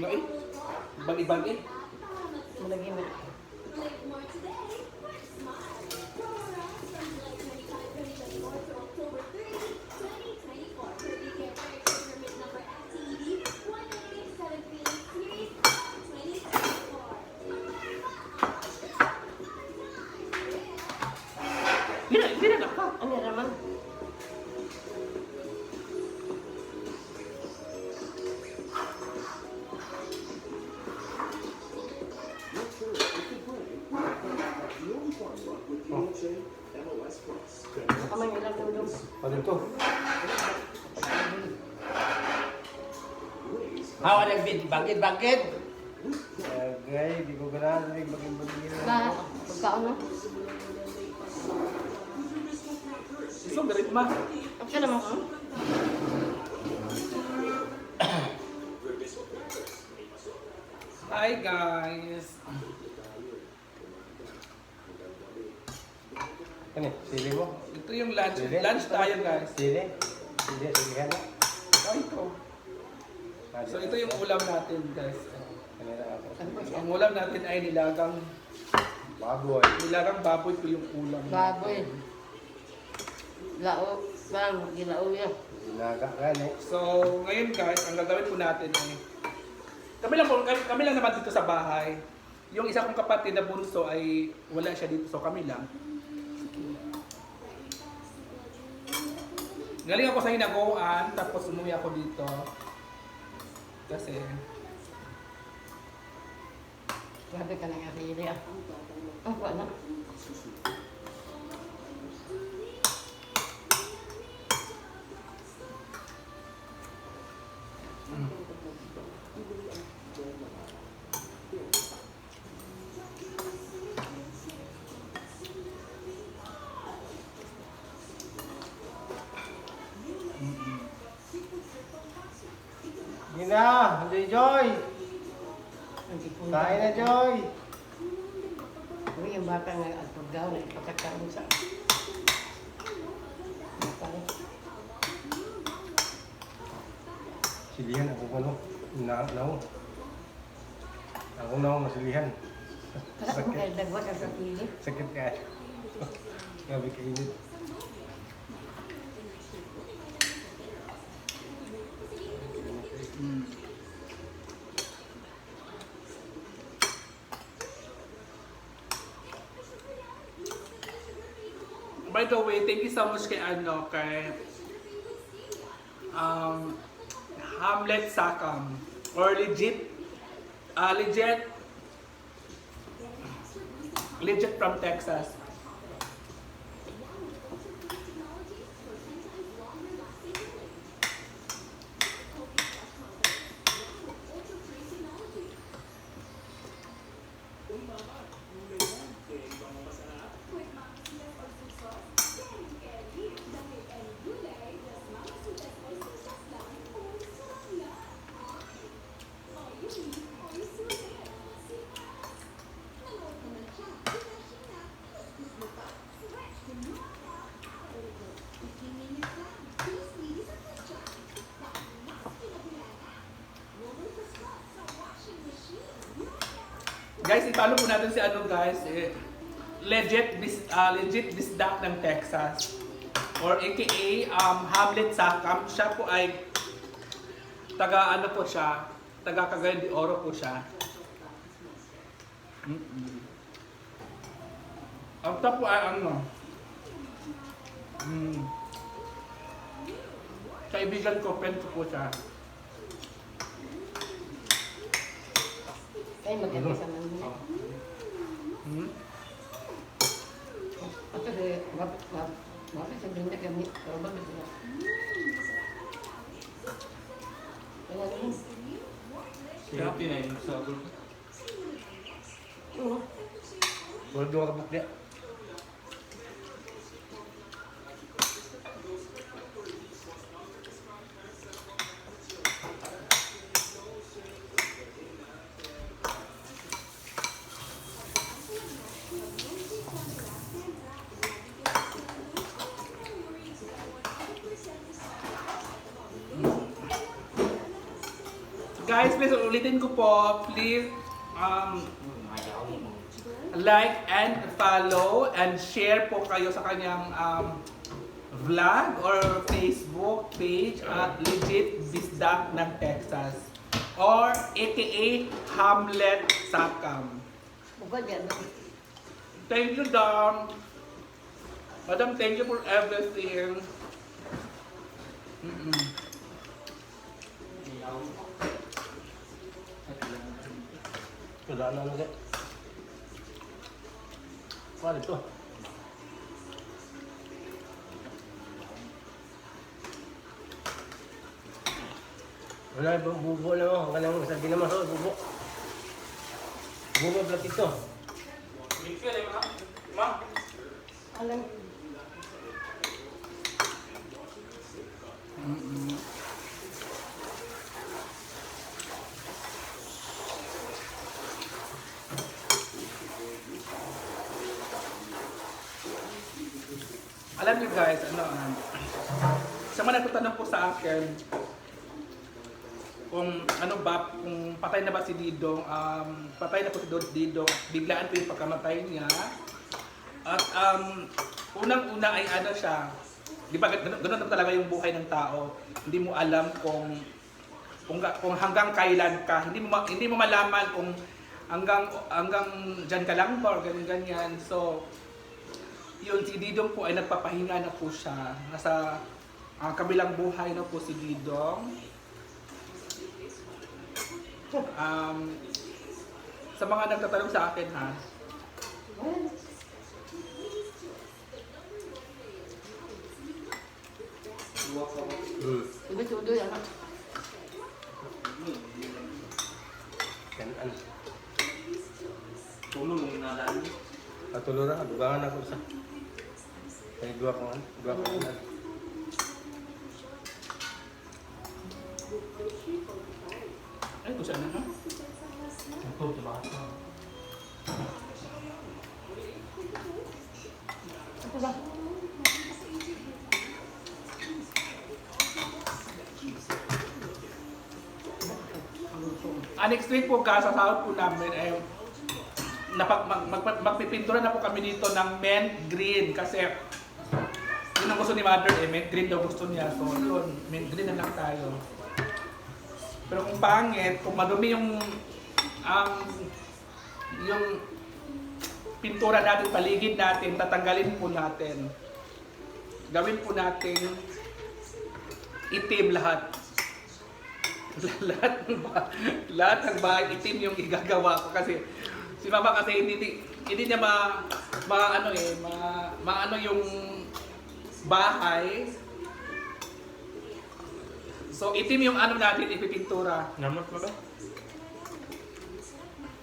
nga eh. Ibang-ibang eh. Malagi mo. Bina, bina na ka. Ano naman? Dudong. Ano to? Hawa ng bid, bakit, bakit? Okay, di ko ganaan rin maging bagay Ba, pagkaon no? Isong garit ma. Ako naman ko. Hi guys. Ano sili mo? Ito yung lunch. Sili? Lunch tayo guys. Sili? Sili, silihan na. Oh, ito. So ito yung ulam natin guys. Ang ulam natin ay nilagang Baboy. nilagang baboy ko yung ulam. Baboy. Lao. Bang, gilao yan. Sinaga gani. So, ngayon guys, ang gagawin po natin ay kami lang po, kami, kami lang naman dito sa bahay. Yung isa kong kapatid na bunso ay wala siya dito, so kami lang. Galing ako sa hinagoan, tapos umuwi ako dito. Kasi, Grabe ka ng arili ah. Ang kuha na. Gina, hindi Joy. Ang. Kain na Joy. Uy, yung bata nga at pagdaw na ipakakaroon sa... Silihan ako ano. Na, naong. Ako naong masilihan. Kaya mo kaya dagwat ang sa pili. Sakit ka. Grabe kainit. Mm. By the way, thank you so much kay ano, kay um, Hamlet Sakam or legit uh, legit legit from Texas. Guys, i-follow po natin si ano guys, eh, legit bis, ah, legit bisdak ng Texas. Or aka um, Hamlet Sakam. Siya po ay taga ano po siya, taga Cagayan de Oro po siya. Mm-mm. Ang top po ay ano, mm, kaibigan ko, friend ko po siya. Ay, maganda sa mga. Siapa yang bisa dulu? Boleh dua kemak dia. Guys, please ulitin ko po. Please um, like and follow and share po kayo sa kanyang um, vlog or Facebook page at Legit Bisdak ng Texas or aka Hamlet Sakam. Thank you, Dom. Madam, thank you for everything. Mm-mm. Wala na lang. Wala ito. Wala bubo na mo. Hanggang lang sabi naman sa bubo. Bubo black ito. Alam, Mm-mm. Alam niyo guys, ano, um, sa mga nagtatanong po sa akin, kung ano ba, kung patay na ba si Didong, um, patay na po si Didong, biglaan po yung pagkamatay niya. At um, unang-una ay ano siya, di ba ganun, ganun talaga yung buhay ng tao. Hindi mo alam kung kung, kung hanggang kailan ka, hindi mo hindi mo malaman kung hanggang hanggang diyan ka lang ba or ganyan ganyan. So yun si Didong po ay nagpapahinga na po siya. Nasa ah, kabilang buhay na po si Didong. Um, sa mga nagtatanong sa akin ha, Hmm. Yan, ano. Tulong yung nadaan. Patulo na, dugangan ako sa. May dua ko ano. Dua ko ano. ay kung saan na ha? Ito, diba? Ito ba? Ah, next week po ka, sasahod po namin eh, napag, mag, mag, magpipintura na po kami dito ng mint green kasi yun gusto ni mother eh, mint green daw gusto niya. So yun, mint na lang tayo. Pero kung pangit, kung madumi yung ang yung pintura natin, paligid natin, tatanggalin po natin. Gawin po natin itim lahat. lahat ng lahat ng bahay itim yung igagawa ko kasi si mama kasi hindi hindi niya ma, ma ano eh ma, maano yung bahay so itim yung ano natin ipipintura Namat mo ba?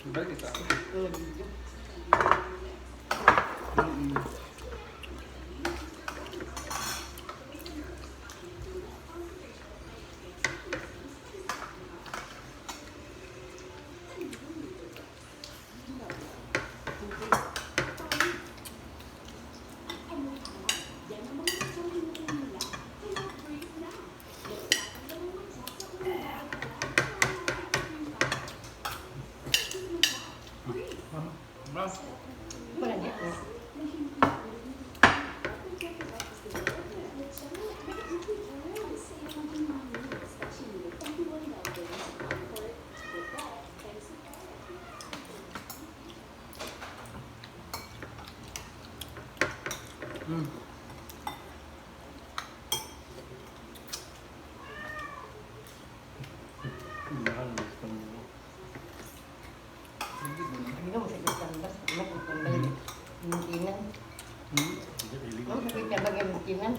balik ito Tulog. Mm-mm. Mama, mama. Wala niya. eh. Mm. Mahal, gusto mo. Hindi mo sa kandas. Ano kung tanggal yung tinan? Mm. Hindi, ilig. Ano sa kitang yung tinan?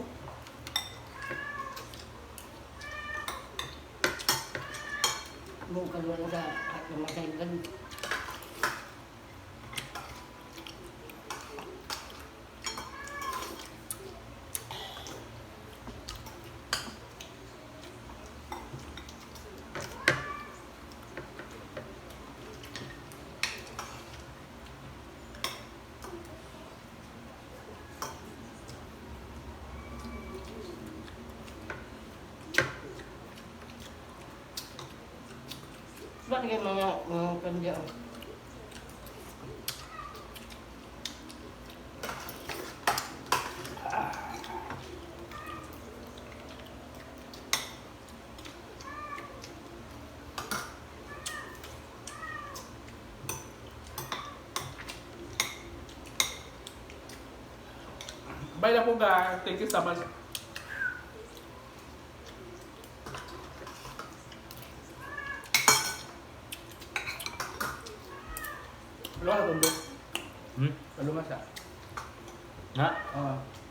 Bukan wala sa at masaylan. Dapat yung mga mga kandya. Bye na po guys. Thank you so much. Ano ka tundo? Hmm? Ano masa? Ha? Ah.